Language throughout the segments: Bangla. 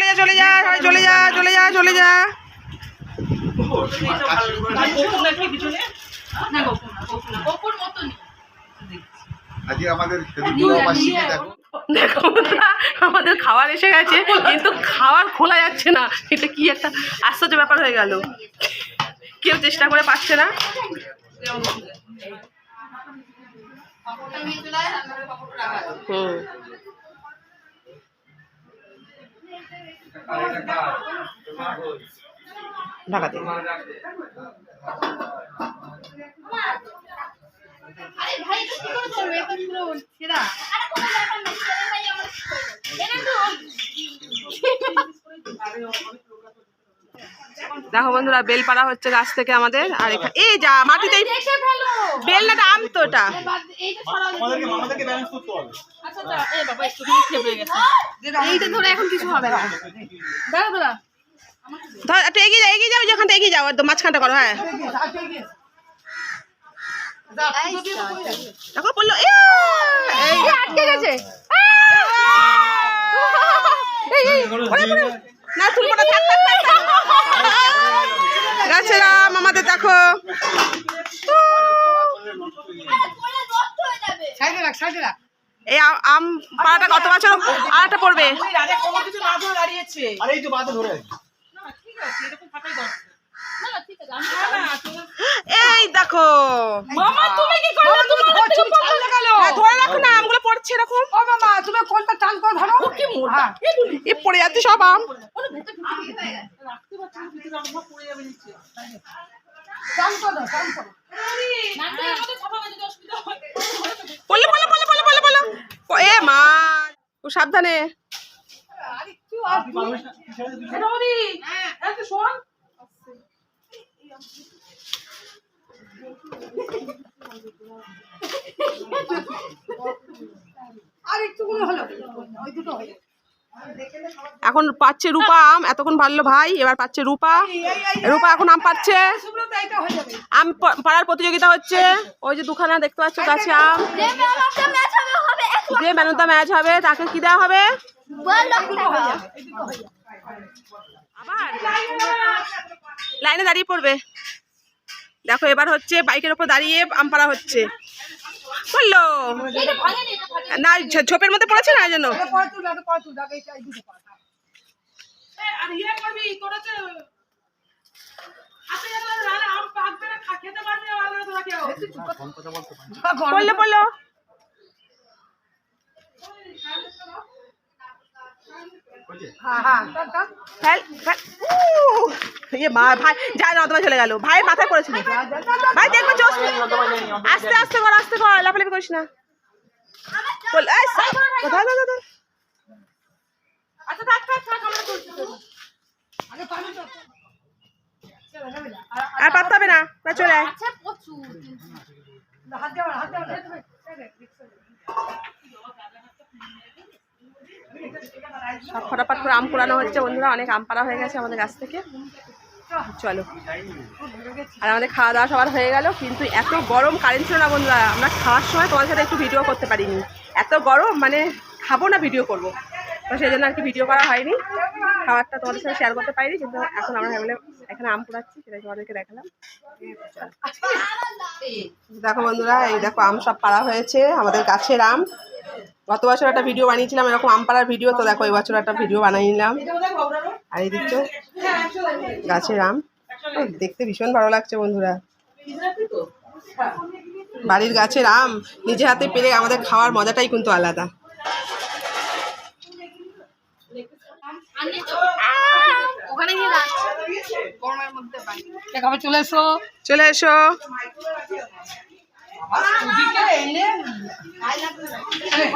চলে যা চলে যা সবাই চলে যা চলে যা চলে যা। আমাদের দেখো। দেখো আমাদের খাবার এসে গেছে কিন্তু খাবার খোলা যাচ্ছে না। এটা কি একটা আশ্চর্য ব্যাপার হয়ে গেল। কেউ চেষ্টা করে পাচ্ছে না। হুম। ঢাকাতে। আরে ভাই কি করে চলবে এখন পুরো ছেড়া ব্যাপার না ছেড়ে ভাই আমার এটা তো দেখো বন্ধুরা বেল পাড়া হচ্ছে গাছ থেকে আমাদের আর এখানে এই যা মাটিতে বেল না আম তো ওটা এইটা আচ্ছা আচ্ছা এই বাবা একটু খেয়ে গেছে। এইটা ধরে এখন কিছু হবে না। ধর একটু এগিয়ে যাও এগিয়ে যাও যেখানটা এগিয়ে যাও একদম মাঝখানটা করো হ্যাঁ। দেখো বলল এই আটকে গেছে। ওরে, ওরে। না তুলবো না থাক থাক থাক, আমাদের দেখো। সাইডে রাখ সাইডে রাখ। এই আম- পাড়াটা গত বছর? আর একটা পড়বে। এই দেখো। হ্যাঁ, ধরে রাখো না আমগুলো পড়ছে এরকম। ও মামা তুমি কোনটা টান করে ধরো? এ পড়ে যাচ্ছে সব আম। বলল বলল বলল বলল বলল ও, এ মা ও সাবধানে। আর একটুগুলো হলো। ওই দুটো হয়ে। এখন পাচ্ছে রূপা আম, এতক্ষণ পারল ভাই, এবার পাচ্ছে রূপা। রূপা এখন আম পাচ্ছে। আম পাড়ার প্রতিযোগিতা হচ্ছে। ওই যে দুখানা দেখতে পাচ্ছ, গাছে আম। যে মেনুতা ম্যাচ হবে, তাকে কি দেওয়া হবে? লাইনে দাঁড়িয়ে পড়বে। দেখো, এবার হচ্ছে বাইকের ওপর দাঁড়িয়ে আম পাড়া হচ্ছে। বলল। না ঝোপের মধ্যে পড়েছে না পরে বলল বলল। হ্যাঁ হ্যাঁ টান টান ফেল ফেল উহ! ভাই যা না চলে গেল। ভাই, মাথায় পড়েছিল ভাই, দেখব চোখ আস্তে আস্তে কর আস্তে কর, লাফালাফি করিস না। আর পারতে হবে না, চলে আয়। সব ফটাফট করে আম পোড়ানো হচ্ছে। বন্ধুরা, অনেক আম পাড়া হয়ে গেছে আমাদের গাছ থেকে। চলো। আর আমাদের খাওয়া দাওয়া সবার হয়ে গেল, কিন্তু এত গরম কারেন্ট ছিল না বন্ধুরা। আমরা খাওয়ার সময় তোমাদের সাথে একটু ভিডিও করতে পারিনি। এত গরম মানে খাব না ভিডিও করব। তো সেই জন্য আর কি ভিডিও করা হয়নি। খাবারটা তোমাদের সাথে শেয়ার করতে পারিনি, কিন্তু এখন আমরা ভাবলাম এখানে আম পোড়াচ্ছি সেটাই তোমাদেরকে দেখালাম। দেখো বন্ধুরা, এই দেখো আম সব পাড়া হয়েছে, আমাদের গাছের আম। গত বছর একটা ভিডিও বানিয়েছিলাম, এরকম আম পাড়ার ভিডিও তো দেখো এই বছর একটা ভিডিও বানিয়ে নিলাম। আর এই দিচ্ছ গাছের আম। দেখতে ভীষণ ভালো লাগছে বন্ধুরা। বাড়ির গাছের আম নিজে হাতে পেরে আমাদের খাওয়ার মজাটাই কিন্তু আলাদা। চলে এসো। চলে এসো।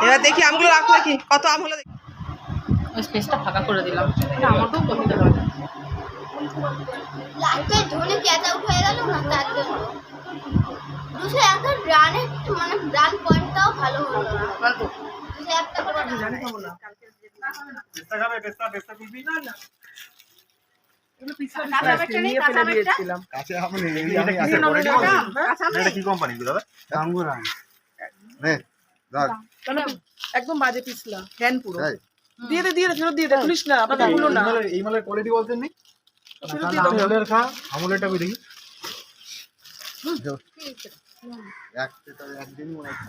এবার দেখি আমগুলো রাখো দেখি কত আম হলো দেখি। ওই স্পেসটা ফাঁকা করে দিলাম। আমাকেও করতে হবে। লাস্টে ধোনি ক্যাচ আউট হয়ে গেল না? তার জন্য। দুশো একটা রানের মানে রান পয়েন্টটাও ভালো হলো না। দুশো একটা করে run। পেস্তা খাবে পেস্তা পেস্তা তুলবি নিয়ে ফেলে দিয়েছিলাম। কাছে আমি নেই আমি আছে পরে কি বলছি? এটা কি কোম্পানি দাদা আঙ্গুর আম। নে ধর। একদম বাজে পিছলা ফ্যান পুরো দিয়ে দে দিয়ে দে ফেরত দিয়ে দে তুলিস না আবার ভুলো না। এই মালের- কোয়ালিটি বলতেন নি? ফেরত দিয়ে দেবো আমুলের খা আমুলেরটা কই দেখি?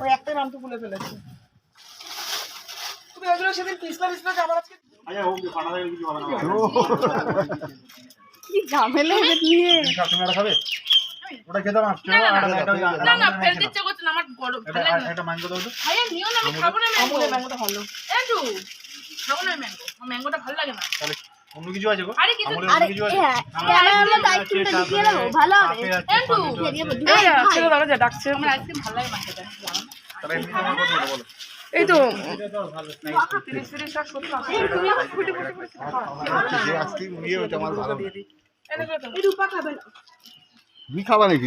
ওই একটাই নাম তো ভুলে ফেলেছে। তুমি ওগুলো সেদিন পিছলা পিছলা আমার আজকে আচ্ছা ওকে পাঠা থেকে কিছু হবে না। কি ঝামেলা এদের নিয়ে? তুমি খা- খাবে? ওটা খেতে পারছ? না না ফেলতে ইচ্ছে করছে না আমার গরম এটা ভালো লাগে না। একটা ম্যাঙ্গো দাও তো। ভাইয়া নিও না আমি খাব না ম্যাঙ্গো। ম্যাঙ্গোটা ভালো। একটু খাব না ম্যাঙ্গো আমার ম্যাঙ্গোটা ভালো লাগে না। তাহলে অন্য কিছু আছে গো? আরে কিছু আরে কিছু আছে? হ্যাঁ ক্যামেরার মধ্যে আইসক্রিমটা ঢুকিয়ে দেবো ভালো হবে। একটু এই দাঁড়া যা ডাকছে। আমার আইসক্রিম ভালো লাগে মাকে তাহলে এমনি তোমার কত বলো। এই তো। আমার খাবে নাকি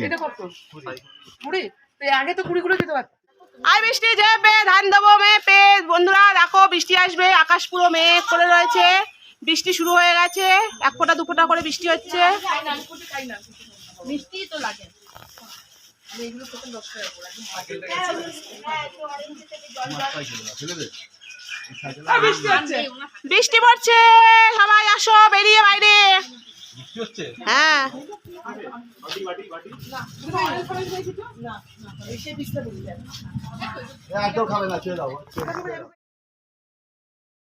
তো আগে তো কুড়ি কুড়ি দিতে পারত। আই বৃষ্টি যাবে ধান দেবো মেপে বন্ধুরা দেখো বৃষ্টি আসবে আকাশ পুরো মেঘ করে রয়েছে। বৃষ্টি শুরু হয়ে গেছে এক ফোঁটা দু ফোঁটা করে বৃষ্টি হচ্ছে। তো লাগে। বৃষ্টি হচ্ছে। বৃষ্টি পড়ছে সবাই আসো বেরিয়ে হ্যাঁ একদম খাবে না ছেড়ে দাও